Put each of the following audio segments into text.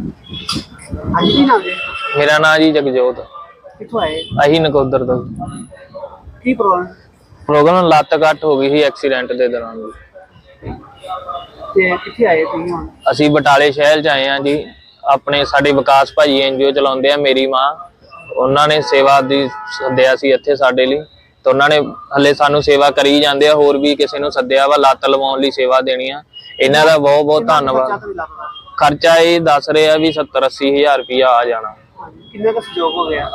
ਹਾਂਜੀ ਕੀ ਨਾਮ ਹੈ ਮੇਰਾ ਨਾਂ ਜੀ ਜਗਜੋਤ। ਕਿੱਥੋਂ ਆਏ? ਅਹੀਂ ਨਕੋਦਰ ਤੋਂ। ਕੀ ਪ੍ਰੋਬਲਮ ਪ੍ਰੋਗਰਾਮ ਲੱਤ ਕੱਟ ਹੋ ਗਈ ਸੀ ਐਕਸੀਡੈਂਟ ਦੇ ਦੌਰਾਨ। ਜੀ ਤੇ ਕਿੱਥੇ ਆਏ ਤੁਸੀਂ ਹੁਣ? ਅਸੀਂ ਬਟਾਲੇ ਸ਼ਹਿਰ ਚ ਆਏ ਹਾਂ ਜੀ। ਆਪਣੇ ਸਾਡੇ ਵਿਕਾਸ ਭਾਜੀ ਐਨਜੀਓ ਚਲਾਉਂਦੇ ਆ ਮੇਰੀ ਮਾਂ। ਉਹਨਾਂ ਨੇ ਸੇਵਾ ਦੀ ਸੱਦਿਆ ਸੀ ਇੱਥੇ ਸਾਡੇ ਲਈ। ਤੇ ਉਹਨਾਂ ਨੇ ਹੱਲੇ ਸਾਨੂੰ ਸੇਵਾ ਕਰੀ ਜਾਂਦੇ ਆ ਹੋਰ ਵੀ ਕਿਸੇ ਨੂੰ ਸੱਦਿਆ ਵਾ ਲੱਤ ਲਵਾਉਣ ਲਈ ਸੇਵਾ ਦੇਣੀ ਆ। ਇਹਨਾਂ ਦਾ ਬਹੁਤ ਬਹੁਤ ਧੰਨਵਾਦ। ਤਾਂ ਨਹੀਂ ਲੱਗਦਾ ਖਰਚਾ ਇਹ ਦੱਸ ਰਹੇ ਆ ਵੀ 70 80 ਹਜ਼ਾਰ ਰੁਪਇਆ ਆ ਜਾਣਾ। ਕਿੰਨਾ ਕੁ ਹੋ ਗਿਆ?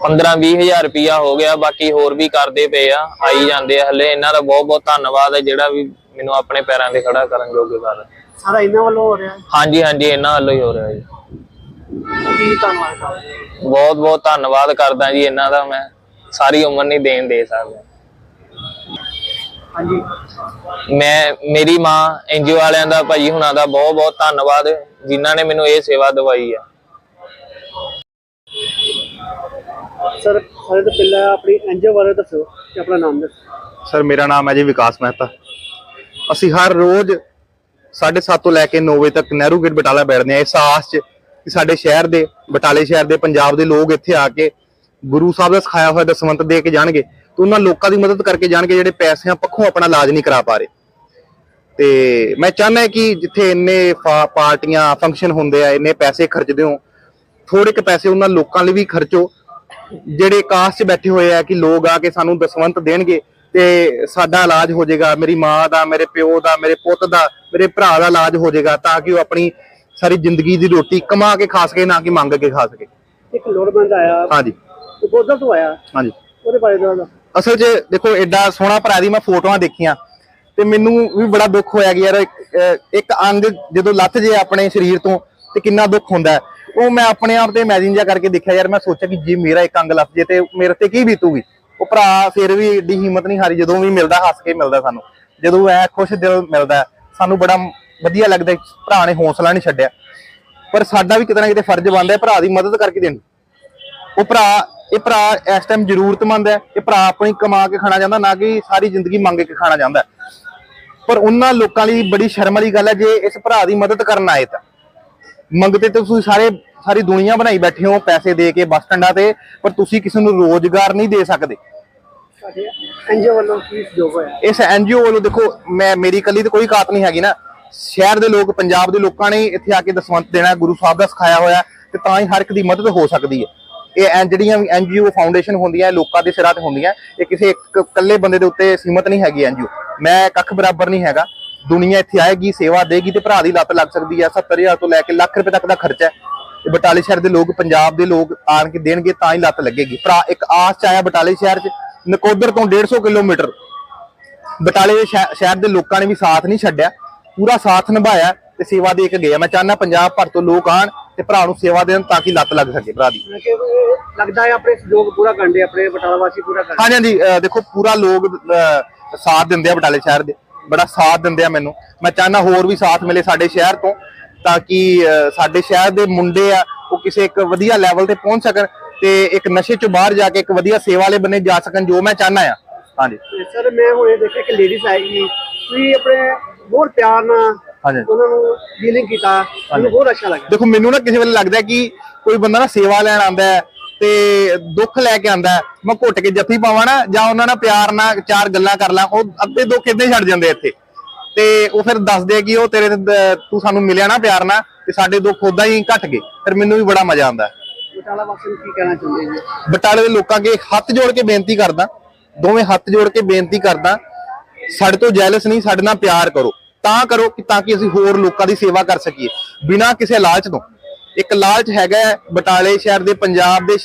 15 20 ਹਜ਼ਾਰ ਰੁਪਇਆ ਹੋ ਗਿਆ ਬਾਕੀ ਹੋਰ ਵੀ ਕਰਦੇ ਪਏ ਆ ਆਈ ਜਾਂਦੇ ਆ ਹੱਲੇ। ਇਹਨਾਂ ਦਾ ਬਹੁਤ ਬਹੁਤ ਧੰਨਵਾਦ ਹੈ ਜਿਹੜਾ ਵੀ ਮੈਨੂੰ ਆਪਣੇ ਪੈਰਾਂ ਤੇ ਖੜਾ ਕਰਨ ਯੋਗ ਕਰ। ਸਾਰਾ ਇਹਨਾਂ ਵੱਲੋਂ ਹੋ ਰਿਹਾ? ਹਾਂਜੀ ਹਾਂਜੀ ਇਹਨਾਂ ਵੱਲੋਂ ਹੀ ਹੋ ਰਿਹਾ ਜੀ। ਕੀ ਧੰਨਵਾਦ ਬਹੁਤ ਬਹੁਤ ਧੰਨਵਾਦ ਕਰਦਾ ਜੀ ਇਹਨਾਂ ਦਾ ਮੈਂ ਸਾਰੀ ਉਮਰ ਨਹੀਂ ਦੇਣ ਦੇ ਸਕਦਾ। ਹਾਂਜੀ। ਮੈਂ ਮੇਰੀ ਮਾਂ ਐਨਜੀਓ ਵਾਲਿਆਂ ਦਾ ਭਾਈ ਹੁਣਾਂ ਦਾ ਬਹੁਤ ਬਹੁਤ ਧੰਨਵਾਦ ਜਿਨ੍ਹਾਂ ਨੇ ਮੈਨੂੰ ਇਹ ਸੇਵਾ ਦਵਾਈ ਆ। ਸਰ ਸਾਰੇ ਤੋਂ ਪਹਿਲਾਂ ਆਪਣੀ ਐਨਜੀਓ ਬਾਰੇ ਦੱਸੋ ਤੇ ਆਪਣਾ ਨਾਮ ਦੱਸੋ। ਸਰ ਮੇਰਾ ਨਾਮ ਹੈ ਜੀ ਵਿਕਾਸ ਮਹਿਤਾ। ਅਸੀਂ ਹਰ ਰੋਜ਼ 7:30 ਤੋਂ ਲੈ ਕੇ 9 ਵਜੇ ਤੱਕ ਨਹਿਰੂ ਗੇਟ ਬਟਾਲਾ ਬੈਠਦੇ ਆ ਇਸ ਆਸ 'ਚ ਕਿ ਸਾਡੇ ਸ਼ਹਿਰ ਦੇ ਬਟਾਲੇ ਸ਼ਹਿਰ ਦੇ ਪੰਜਾਬ ਦੇ ਲੋਕ ਇੱਥੇ ਆ ਕੇ ਗੁਰੂ ਸਾਹਿਬ ਦਾ ਸਿਖਾਇਆ ਹੋਇਆ ਦਸਵੰਤ ਦੇ ਕੇ ਜਾਣਗੇ। ਤੇ ਉਹਨਾਂ ਲੋਕਾਂ ਦੀ ਮਦਦ ਕਰਕੇ ਜਾਣਗੇ ਜਿਹੜੇ ਪੈਸਿਆਂ ਪੱਖੋਂ ਆਪਣਾ ਇਲਾਜ ਨਹੀਂ ਕਰਾ ਪਾ ਰਹੇ। ਤੇ ਮੈਂ ਚਾਹੁੰਦਾ ਕਿ ਜਿੱਥੇ ਇੰਨੇ ਪਾਰਟੀਆਂ ਫੰਕਸ਼ਨ ਹੁੰਦੇ ਆ ਇੰਨੇ ਪੈਸੇ ਖਰਚਦੇ ਹੋ ਥੋੜੇ ਕੁ ਪੈਸੇ ਉਹਨਾਂ ਲੋਕਾਂ ਲਈ ਵੀ ਖਰਚੋ। ਜਿਹੜੇ ਕਾਸ 'ਚ ਬੈਠੇ ਹੋਏ ਆ ਕਿ ਲੋਕ ਆ ਕੇ ਸਾਨੂੰ ਦਸਵੰਤ ਦੇਣਗੇ ਤੇ ਸਾਡਾ ਇਲਾਜ ਹੋ ਜਾਏਗਾ ਮੇਰੀ ਮਾਂ ਦਾ ਮੇਰੇ ਪਿਓ ਦਾ ਮੇਰੇ ਪੁੱਤ ਦਾ ਮੇਰੇ ਭਰਾ ਦਾ ਇਲਾਜ ਹੋ ਜਾਏਗਾ ਤਾਂ ਕਿ ਉਹ ਆਪਣੀ ਸਾਰੀ ਜ਼ਿੰਦਗੀ ਦੀ ਰੋਟੀ ਕਮਾ ਕੇ ਖਾ ਸਕੇ ਨਾ ਕਿ ਮੰਗ ਕੇ ਖਾ ਸਕੇ। ਇੱਕ ਲੋੜਵੰਦ ਆਇਆ। ਹਾਂਜੀ। ਤੇ ਗੋਦਰ ਤੋਂ ਆਇਆ। ਹਾਂਜੀ। ਉਹਦੇ ਬਾਰੇ ਦੱਸੋ ਅਸਲ 'ਚ ਦੇਖੋ ਐਡਾ ਸੋਹਣਾ ਭਰਾ ਦੀ ਮੈਂ ਫੋਟੋਆਂ ਦੇਖੀਆਂ ਤੇ ਮੈਨੂੰ ਵੀ ਬੜਾ ਦੁੱਖ ਹੋਇਆ ਕਿ ਯਾਰ ਇੱਕ ਅੰਗ ਜਦੋਂ ਲੱਥ ਜੇ ਆਪਣੇ ਸਰੀਰ ਤੋਂ ਤੇ ਕਿੰਨਾ ਦੁੱਖ ਹੁੰਦਾ ਉਹ ਮੈਂ ਆਪਣੇ ਆਪ ਤੇ ਇਮੇਜਿਨ ਜਿਹਾ ਕਰਕੇ ਦੇਖਿਆ ਯਾਰ, ਮੈਂ ਸੋਚਿਆ ਕਿ ਜੇ ਮੇਰਾ ਇੱਕ ਅੰਗ ਲੱਥ ਜੇ ਤੇ ਮੇਰੇ ਤੇ ਕੀ ਬੀਤੂਗੀ? ਉਹ ਭਰਾ ਫਿਰ ਵੀ ਏਡੀ ਹਿੰਮਤ ਨਹੀਂ ਹਾਰੀ ਜਦੋਂ ਵੀ ਮਿਲਦਾ, ਹੱਸ ਕੇ ਮਿਲਦਾ ਸਾਨੂੰ। ਜਦੋਂ ਐ ਖੁਸ਼ ਦਿਲ ਮਿਲਦਾ ਸਾਨੂੰ ਬੜਾ ਵਧੀਆ ਲੱਗਦਾ ਭਰਾ ਨੇ ਹੌਸਲਾ ਨਹੀਂ ਛੱਡਿਆ। ਪਰ ਸਾਡਾ ਵੀ ਕਿਤੇ ਨਾ ਕਿਤੇ ਫਰਜ਼ ਬਣਦਾ ਹੈ ਭਰਾ ਦੀ ਮਦਦ ਕਰਕੇ ਦੇਣੀ। ਉਹ ਭਰਾ ਇਹ ਭਰਾ ਇਸ ਟਾਈਮ ਜ਼ਰੂਰਤਮੰਦ ਹੈ। ਇਹ ਭਰਾ ਆਪਣੀ ਕਮਾ ਕੇ ਖਾਣਾ ਚਾਹੁੰਦਾ ਨਾ ਕਿ ਸਾਰੀ ਜ਼ਿੰਦਗੀ ਮੰਗ ਕੇ ਖਾਣਾ ਚਾਹੁੰਦਾ। ਪਰ ਉਹਨਾਂ ਲੋਕਾਂ ਲਈ ਬੜੀ ਸ਼ਰਮ ਵਾਲੀ ਗੱਲ ਹੈ ਜੇ ਇਸ ਭਰਾ ਦੀ ਮਦਦ ਕਰਨ ਆਏ ਤਾਂ। ਮੰਗਤੇ ਤੇ ਤੁਸੀਂ ਸਾਰੇ ਸਾਰੀ ਦੁਨੀਆ ਬਣਾਈ ਬੈਠੇ ਹੋ ਪੈਸੇ ਦੇ ਕੇ ਬੱਸ ਸਟੈਂਡਾਂ ਤੇ ਪਰ ਤੁਸੀਂ ਕਿਸੇ ਨੂੰ ਰੋਜ਼ਗਾਰ ਨਹੀਂ ਦੇ ਸਕਦੇ। ਐਨਜੀਓ ਵੱਲੋਂ ਕੀ ਸਹਿਯੋਗ ਹੋਇਆ? ਇਸ ਐਨਜੀਓ ਵੱਲੋਂ ਦੇਖੋ ਮੈਂ ਮੇਰੀ ਕੱਲੀ ਤੇ ਕੋਈ ਕਾਤ ਨਹੀਂ ਹੈਗੀ ਨਾ। ਸ਼ਹਿਰ ਦੇ ਲੋਕ ਪੰਜਾਬ ਦੇ ਲੋਕਾਂ ਨੇ ਇੱਥੇ ਆ ਕੇ ਦਸਵੰਤ ਦੇਣਾ ਗੁਰੂ ਸਾਹਿਬ ਦਾ ਸਿਖਾਇਆ ਹੋਇਆ ਤੇ ਤਾਂ ਹੀ ਹਰ ਇੱਕ ਦੀ ਮਦਦ ਹੋ ਸਕਦੀ ਹੈ। ਇਹ ਐਨ ਜਿਹੜੀਆਂ ਵੀ ਐਨਜੀਓ ਫਾਊਂਡੇਸ਼ਨ ਹੁੰਦੀਆਂ ਲੋਕਾਂ ਦੇ ਸਿਰਾਂ ਤੇ ਹੁੰਦੀਆਂ, ਇਹ ਕਿਸੇ ਇੱਕ ਇਕੱਲੇ ਬੰਦੇ ਦੇ ਉੱਤੇ ਸੀਮਤ ਨਹੀਂ ਹੈਗੀ ਐਨਜੀਓ ਮੈਂ ਕੱਖ ਬਰਾਬਰ ਨਹੀਂ ਹੈਗਾ। ਦੁਨੀਆ ਇੱਥੇ ਆਏਗੀ, ਸੇਵਾ ਦੇਗੀ ਤੇ ਭਰਾ ਦੀ ਲੱਤ ਲੱਗ ਸਕਦੀ ਹੈ। 70000 ਤੋਂ ਲੈ ਕੇ ਲੱਖ ਰੁਪਏ ਤੱਕ ਦਾ ਖਰਚਾ ਹੈ। ਤੇ ਬਟਾਲੇ ਸ਼ਹਿਰ ਦੇ ਲੋਕ, ਪੰਜਾਬ ਦੇ ਲੋਕ ਆਣ ਕੇ ਦੇਣਗੇ ਤਾਂ ਹੀ ਲੱਤ ਲੱਗੇਗੀ। ਭਰਾ, ਇੱਕ ਆਸ ਚ ਆਇਆ ਬਟਾਲੇ ਸ਼ਹਿਰ ਚ, ਨਕੋਦਰ ਤੋਂ 150 ਕਿਲੋਮੀਟਰ। ਬਟਾਲੇ ਦੇ ਸ਼ਹਿ- ਸ਼ਹਿਰ ਦੇ ਲੋਕਾਂ ਨੇ ਵੀ ਸਾਥ ਨਹੀਂ ਛੱਡਿਆ। ਪੂਰਾ ਸਾਥ ਨਿਭਾਇਆ ਤੇ ਸੇਵਾ ਦੇ ਕੇ ਗਿਆ ਮੈਂ ਚਾਹੁੰਦਾ ਪੰਜਾਬ ਭਰ ਤੋਂ ਲੋਕ ਆਣ ਤੇ ਭਰਾ ਨੂੰ ਸੇਵਾ ਦੇਣ ਤਾਂ ਕਿ ਲੱਤ ਲੱਗ ਸਕੇ ਭਰਾ ਦੀ। ਲੱਗਦਾ ਹੈ ਆਪਣੇ ਸਹਿਯੋਗ ਪੂਰਾ ਕਰਦੇ ਆਪਣੇ ਬਟਾਲਾ ਵਾਸੀ ਪੂਰਾ ਕਰਦੇ ਹਾਂਜੀ ਹਾਂਜੀ ਅਹ ਦੇਖੋ ਪੂਰਾ ਲੋਕ ਅਹ, ਸਾਥ ਦਿੰਦੇ ਆ ਬਟਾਲੇ ਸ਼ਹਿਰ ਦੇ ਬੜਾ ਸਾਥ ਦਿੰਦੇ ਆ ਮੈਨੂੰ। ਮੈਂ ਚਾਹੁੰਦਾ ਹੋਰ ਵੀ ਸਾਥ ਮਿਲੇ ਸਾਡੇ ਸ਼ਹਿਰ ਤੋਂ ਤਾਂ ਕਿ ਸਾਡੇ ਸ਼ਹਿਰ ਦੇ ਮੁੰਡੇ ਆ ਉਹ ਕਿਸੇ ਇੱਕ ਵਧੀਆ ਲੈਵਲ ਤੇ ਪਹੁੰਚ ਸਕਣ ਤੇ ਇੱਕ ਨਸ਼ੇ ਚੋਂ ਬਾਹਰ ਜਾ ਕੇ ਇੱਕ ਵਧੀਆ ਸੇਵਾ ਵਾਲੇ ਬੰਨੇ ਜਾ ਸਕਣ ਜੋ ਮੈਂ ਚਾਹੁੰਦਾ ਆ। ਹਾਂਜੀ। ਸਰ ਮੈਂ ਹੁਣ ਇਹ ਦੇਖਿਆ ਕਿ ਲੇਡੀਜ਼ ਆਏਗੀ ਤੁਸੀਂ ਆਪਣੇ ਬਹੁਤ ਪਿਆਰ ਨਾਲ ਹਾਂਜੀ। ਉਹਨਾਂ ਨੂੰ ਡੀਲਿੰਗ ਕੀਤਾ। ਮੈਨੂੰ ਬਹੁਤ ਅੱਛਾ ਲੱਗਾ ਦੇਖੋ ਮੈਨੂੰ ਨਾ ਕਿਸੇ ਵੇਲੇ ਲੱਗਦਾ ਹੈ ਕਿ ਕੋਈ ਬੰਦਾ ਨਾ ਸੇਵਾ ਲੈਣ ਆਂਦਾ ਹੈ ਤੇ ਦੁੱਖ ਲੈ ਕੇ ਆਂਦਾ ਹੈ। ਮੈਂ ਘੁੱਟ ਕੇ ਜੱਫੀ ਪਾਵਾਂ ਨਾ ਜਾਂ ਉਹਨਾਂ ਨਾਲ ਪਿਆਰ ਨਾਲ ਚਾਰ ਗੱਲਾਂ ਕਰ ਲਾਂ ਉਹ ਅੱਧੇ ਦੁੱਖ ਹੀ ਛੱਡ ਜਾਂਦੇ ਇੱਥੇ। ਤੇ ਉਹ ਫਿਰ ਦੱਸਦੇ ਆ ਕਿ ਉਹ ਤੇਰੇ ਤੇ ਦ- ਤੂੰ ਸਾਨੂੰ ਮਿਲਿਆ ਨਾ ਪਿਆਰ ਨਾਲ ਤੇ ਸਾਡੇ ਦੁੱਖ ਉਦਾਂ ਹੀ ਘਟ ਗਏ। ਫਿਰ ਮੈਨੂੰ ਵੀ ਬੜਾ ਮਜ਼ਾ ਆਉਂਦਾ ਹੈ। ਬਟਾਲਾ ਵਾਸੀ ਨੂੰ ਕੀ ਕਹਿਣਾ ਚਾਹੁੰਦੇ ਜੀ? ਬਟਾਲੇ ਦੇ ਲੋਕਾਂ ਅੱਗੇ ਹੱਥ ਜੋੜ ਕੇ ਬੇਨਤੀ ਕਰਦਾ ਦੋਵੇਂ ਹੱਥ ਜੋੜ ਕੇ ਬੇਨਤੀ ਕਰਦਾ ਸਾਡੇ ਤੋਂ ਜੈਲਸ ਨਹੀਂ ਸਾਡੇ ਨਾਲ ਪਿਆਰ ਕਰੋ। ਤਾਂ ਕਰੋ ਕਿ ਤਾਂ ਕਿ ਅਸੀਂ ਹੋਰ ਲੋਕਾਂ ਦੀ ਸੇਵਾ ਕਰ ਸਕੀਏ। ਬਿਨਾਂ ਕਿਸੇ ਲਾਲਚ ਤੋਂ। ਇੱਕ ਲਾਲਚ ਹੈਗਾ ਹੈ, ਬਟਾਲੇ ਸ਼ਹਿਰ ਦੇ, ਪੰਜਾਬ ਦੇ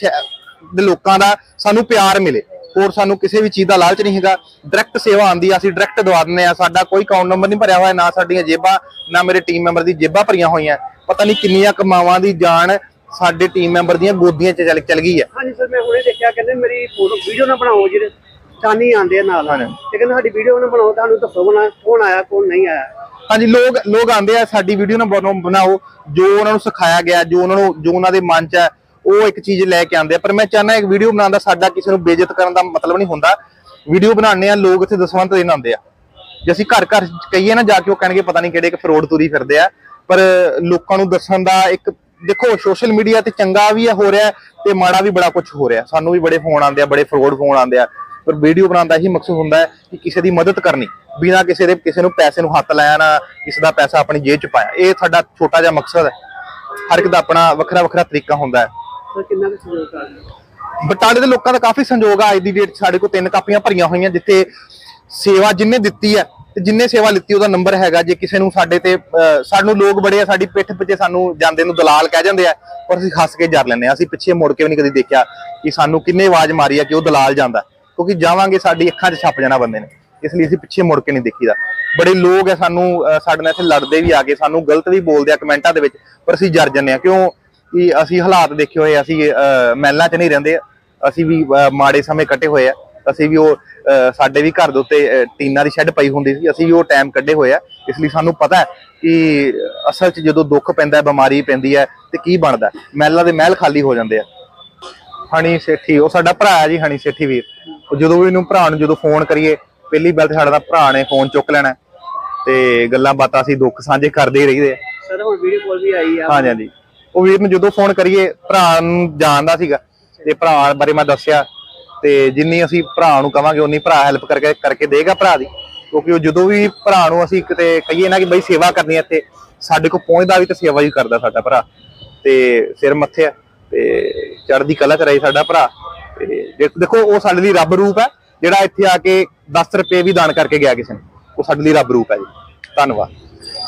ਦੇ ਲੋਕਾਂ ਦਾ ਸਾਨੂੰ ਪਿਆਰ ਮਿਲੇ। ਹੋਰ ਸਾਨੂੰ ਕਿਸੇ ਵੀ ਚੀਜ਼ ਦਾ ਲਾਲਚ ਨਹੀਂ ਹੈਗਾ। ਡਾਇਰੈਕਟ ਸੇਵਾ ਆਂਦੀ ਆ, ਅਸੀਂ ਡਾਇਰੈਕਟ ਦਵਾ ਦਿੰਦੇ ਆ। ਸਾਡਾ ਕੋਈ ਅਕਾਊਂਟ ਨੰਬਰ ਨਹੀਂ ਭਰਿਆ ਹੋਇਆ, ਨਾ ਸਾਡੀਆਂ ਜੇਬਾਂ, ਨਾ ਮੇਰੇ ਟੀਮ ਮੈਂਬਰ ਦੀ ਜੇਬਾਂ ਭਰੀਆਂ ਹੋਈਆਂ। ਪਤਾ ਨਹੀਂ ਕਿੰਨੀਆਂ ਕਮਾਵਾਂ ਦੀ ਜਾਨ ਸਾਡੇ ਟੀਮ ਮੈਂਬਰ ਦੀਆਂ ਗੋਦੀਆਂ 'ਚ ਚਲ ਚਲ ਗਈ ਹੈ ਹਾਂਜੀ ਸਰ, ਮੈਂ ਹੁਣੇ ਦੇਖਿਆ, ਕਹਿੰਦੇ ਮੇਰੀ ਫੋਟੋ ਵੀਡੀਓ ਨਾ ਬਣਾਓ ਜਿਹੜੇ। ਚਾਨੀ ਆਂਦੇ ਨਾਲ। ਕਹਿੰਦੇ ਸਾਡੀ ਵੀਡੀਓ ਨਾ ਬਣਾਓ ਤੁਹਾਨੂੰ ਦੱਸੋ ਬਣਾ ਕੌਣ ਆਇਆ ਕੌਣ ਨਹੀਂ ਆਇਆ। ਹਾਂਜੀ ਲੋਕ ਲੋਕ ਆਂਦੇ ਆ ਸਾਡੀ ਵੀਡੀਓ ਨਾ ਬਣਾਓ ਬਣਾਓ। ਜੋ ਉਹਨਾਂ ਨੂੰ ਸਿਖਾਇਆ ਗਿਆ ਜੋ ਉਹਨਾਂ ਨੂੰ ਜੋ ਉਹਨਾਂ ਦੇ ਮਨ 'ਚ ਹੈ ਉਹ ਇੱਕ ਚੀਜ਼ ਲੈ ਕੇ ਆਂਦੇ ਆ। ਪਰ ਮੈਂ ਚਾਹੁੰਦਾ ਇੱਕ ਵੀਡੀਓ ਬਣਾਉਣ ਦਾ ਸਾਡਾ ਕਿਸੇ ਨੂੰ ਬੇਇੱਜ਼ਤ ਕਰਨ ਦਾ ਮਤਲਬ ਨਹੀਂ ਹੁੰਦਾ। ਵੀਡੀਓ ਬਣਾਉਂਦੇ ਆ ਲੋਕ ਇੱਥੇ ਦਸਵੰਤ ਦੇਣ ਆਉਂਦੇ ਆ। ਜੇ ਅਸੀਂ ਘਰ ਘਰ ਕਹੀਏ ਨਾ ਜਾ ਕੇ ਉਹ ਕਹਿਣਗੇ ਪਤਾ ਨਹੀਂ ਕਿਹੜੇ ਇੱਕ ਫਰੋਡ ਤੁਰੀ ਫਿਰਦੇ ਆ। ਪਰ ਲੋਕਾਂ ਨੂੰ ਦੱਸਣ ਦਾ ਇੱਕ ਦੇਖੋ ਸੋਸ਼ਲ ਮੀਡੀਆ ਤੇ ਚੰਗਾ ਵੀ ਹੋ ਰਿਹਾ ਤੇ ਮਾੜਾ ਵੀ ਬੜਾ ਕੁਝ ਹੋ ਰਿਹਾ। ਸਾਨੂੰ ਵੀ ਬੜੇ ਫੋਨ ਆਉਂਦੇ ਆ ਬੜੇ ਫਰੋਡ ਫੋਨ ਆਉਂਦੇ ਆ। ਪਰ ਵੀਡੀਓ ਬਣਾਉਣ ਦਾ ਇਹੀ ਮਕਸਦ ਹੁੰਦਾ ਹੈ ਕਿ ਕਿਸੇ ਦੀ ਮਦਦ ਕਰਨੀ ਬਿਨਾਂ ਕਿਸੇ ਦੇ ਕਿਸੇ ਨੂੰ ਪੈਸੇ ਨੂੰ ਹੱਥ ਲਾਇਆ ਨਾ ਕਿਸੇ ਦਾ ਪੈਸਾ ਆਪਣੀ ਜੇਬ ਚ ਪਾਇਆ। ਇਹ ਸਾਡਾ ਛੋਟਾ ਜਿਹਾ ਮਕਸਦ ਹੈ। ਹਰ ਇੱਕ ਦਾ ਆਪਣਾ ਵੱਖਰਾ ਵੱਖਰਾ ਤਰੀਕਾ ਹੁੰਦਾ ਹੈ। ਕਿੰਨਾ ਕੁ ਸਹਿਯੋਗ ਹੋ? ਬਟਾਲੇ ਦੇ ਲੋਕਾਂ ਦਾ ਕਾਫੀ ਸੰਯੋਗ ਆ। ਅੱਜ ਦੀ ਡੇਟ ਸਾਡੇ ਕੋਲ ਤਿੰਨ ਕਾਪੀਆਂ ਭਰੀਆਂ ਹੋਈਆਂ ਜਿੱਥੇ ਸੇਵਾ ਜਿੰਨੇ ਦਿੱਤੀ ਹੈ ਤੇ ਜਿੰਨੇ ਸੇਵਾ ਲਿੱਤੀ ਉਹਦਾ ਨੰਬਰ ਹੈਗਾ। ਜੇ ਕਿਸੇ ਨੂੰ ਸਾਡੇ ਤੇ ਸਾਨੂੰ ਲੋਕ ਬੜੇ ਆ ਸਾਡੀ ਪਿੱਠ ਪਿੱਛੇ ਸਾਨੂੰ ਜਾਂਦੇ ਨੂੰ ਦਲਾਲ ਕਹਿ ਜਾਂਦੇ ਆ ਪਰ ਅਸੀਂ ਹੱਸ ਕੇ ਜਰ ਲੈਂਦੇ ਆ। ਅਸੀਂ ਪਿੱਛੇ ਮੁੜ ਕੇ ਵੀ ਨਹੀਂ ਕਦੀ ਦੇਖਿਆ ਕਿ ਸਾਨੂੰ ਕਿੰਨੇ ਆਵਾਜ਼ ਮਾਰੀ ਆ ਕਿ ਉਹ ਦਲਾਲ ਜਾਂਦਾ। ਕਿਉਂਕਿ ਜਾਵਾਂਗੇ ਸਾਡੀ ਅੱਖਾਂ 'ਚ ਛੱਪ ਜਾਣਾ ਬੰਦੇ ਨੇ। ਇਸ ਲਈ ਅਸੀਂ ਪਿੱਛੇ ਮੁੜ ਕੇ ਨਹੀਂ ਦੇਖੀਦਾ। ਬੜੇ ਲੋਕ ਆ ਸਾਨੂੰ ਸਾਡੇ ਨਾਲ ਇੱਥੇ ਲੜਦੇ ਵੀ ਆ ਕੇ ਸਾਨੂੰ ਗਲਤ ਵੀ ਬੋਲਦੇ ਆ ਕਮੈਂਟਾਂ ਦੇ ਵਿੱਚ ਪਰ ਅਸੀਂ ਜਰ ਜੰਨੇ ਆ। ਕਿਉਂ? ਕਿ ਅਸੀਂ ਹਾਲਾਤ ਦੇਖੇ ਹੋਏ ਅਸੀਂ ਅਹ, ਮਹਿਲਾਂ 'ਚ ਨਹੀਂ ਰਹਿੰਦੇ। ਅਸੀਂ ਵੀ ਮਾੜੇ ਸਮੇਂ ਕੱਟੇ ਹੋਏ ਆ। ਅਸੀਂ ਵੀ ਉਹ ਅਹ, ਸਾਡੇ ਵੀ ਘਰ ਦੇ ਉੱਤੇ ਅਹ, ਟੀਨਾਂ ਦੀ ਸ਼ੈੱਡ ਪਈ ਹੁੰਦੀ ਸੀ। ਅਸੀਂ ਵੀ ਉਹ ਟਾਈਮ ਕੱਢੇ ਹੋਏ ਆ। ਇਸ ਲਈ ਸਾਨੂੰ ਪਤਾ ਹੈ ਕਿ ਅਸਲ 'ਚ ਜਦੋਂ ਦੁੱਖ ਪੈਂਦਾ ਬਿਮਾਰੀ ਪੈਂਦੀ ਹੈ ਤੇ ਕੀ ਬਣਦਾ ਹੈ। ਮਹਿਲਾਂ ਦੇ ਮਹਿਲ ਖਾਲੀ ਹੋ ਜਾਂਦੇ ਆ। ਹਣੀ ਸੇਠੀ ਉਹ ਸਾਡਾ ਭਰਾ ਹੈ ਜੀ ਹਣੀ ਸੇਠੀ ਵੀਰ। ਉਹ ਜਦੋਂ ਵੀ ਇਹਨੂੰ ਭਰਾ ਨੂੰ ਜਦੋਂ ਫੋਨ ਕਰੀਏ ਪਹਿਲੀ ਬੈਲ ਤੇ ਸਾਡਾ ਤਾਂ ਭਰਾ ਨੇ ਫੋਨ ਚੁੱਕ ਲੈਣਾ ਤੇ ਗੱਲਾਂ ਬਾਤਾਂ ਅਸੀਂ ਦੁੱਖ ਸਾਂਝੇ ਕਰਦੇ ਹੀ ਰਹੀਦੇ ਆ ਸਰ ਹੁਣ ਵੀਡੀਓ ਕਾਲ ਵੀ ਆਈ ਆ। ਹਾਂਜੀ ਹਾਂਜੀ ਉਹ ਵੀਰ ਨੂੰ ਜਦੋਂ ਫੋਨ ਕਰੀਏ ਭਰਾ ਨੂੰ ਜਾਣਦਾ ਸੀਗਾ ਤੇ ਭਰਾ ਬਾਰੇ ਮੈਂ ਦੱਸਿਆ ਤੇ ਜਿੰਨੀ ਅਸੀਂ ਭਰਾ ਨੂੰ ਕਵਾਂਗੇ ਉਨੀ ਭਰਾ ਹੈਲਪ ਕਰਕੇ ਕਰਕੇ ਦੇਗਾ ਭਰਾ ਦੀ। ਕਿਉਂਕਿ ਉਹ ਜਦੋਂ ਵੀ ਭਰਾ ਨੂੰ ਅਸੀਂ ਕਿਤੇ ਕਹੀਏ ਨਾ ਕਿ ਬਈ ਸੇਵਾ ਕਰਨੀ ਹੈ ਇੱਥੇ ਸਾਡੇ ਕੋਲ ਪਹੁੰਚਦਾ ਵੀ ਤੇ ਸੇਵਾ ਹੀ ਕਰਦਾ ਸਾਡਾ ਭਰਾ ਤੇ ਸਿਰ ਮੱਥੇ ਆ ਤੇ ਚੜ੍ਹਦੀ ਕਲਾ ਚ ਰਹੀ ਸਾਡਾ ਭਰਾ। ਦੇਖੋ ਉਹ ਸਾਡੇ ਲਈ ਰੱਬ ਰੂਪ ਹੈ, ਜਿਹੜਾ ਇੱਥੇ ਆ ਕੇ 10 ਰੁਪਏ ਵੀ ਦਾਨ ਕਰਕੇ ਗਿਆ ਕਿਸੇ ਨੂੰ। ਉਹ ਸਾਡੇ ਲਈ ਰੱਬ ਰੂਪ ਹੈ ਜੀ। ਧੰਨਵਾਦ।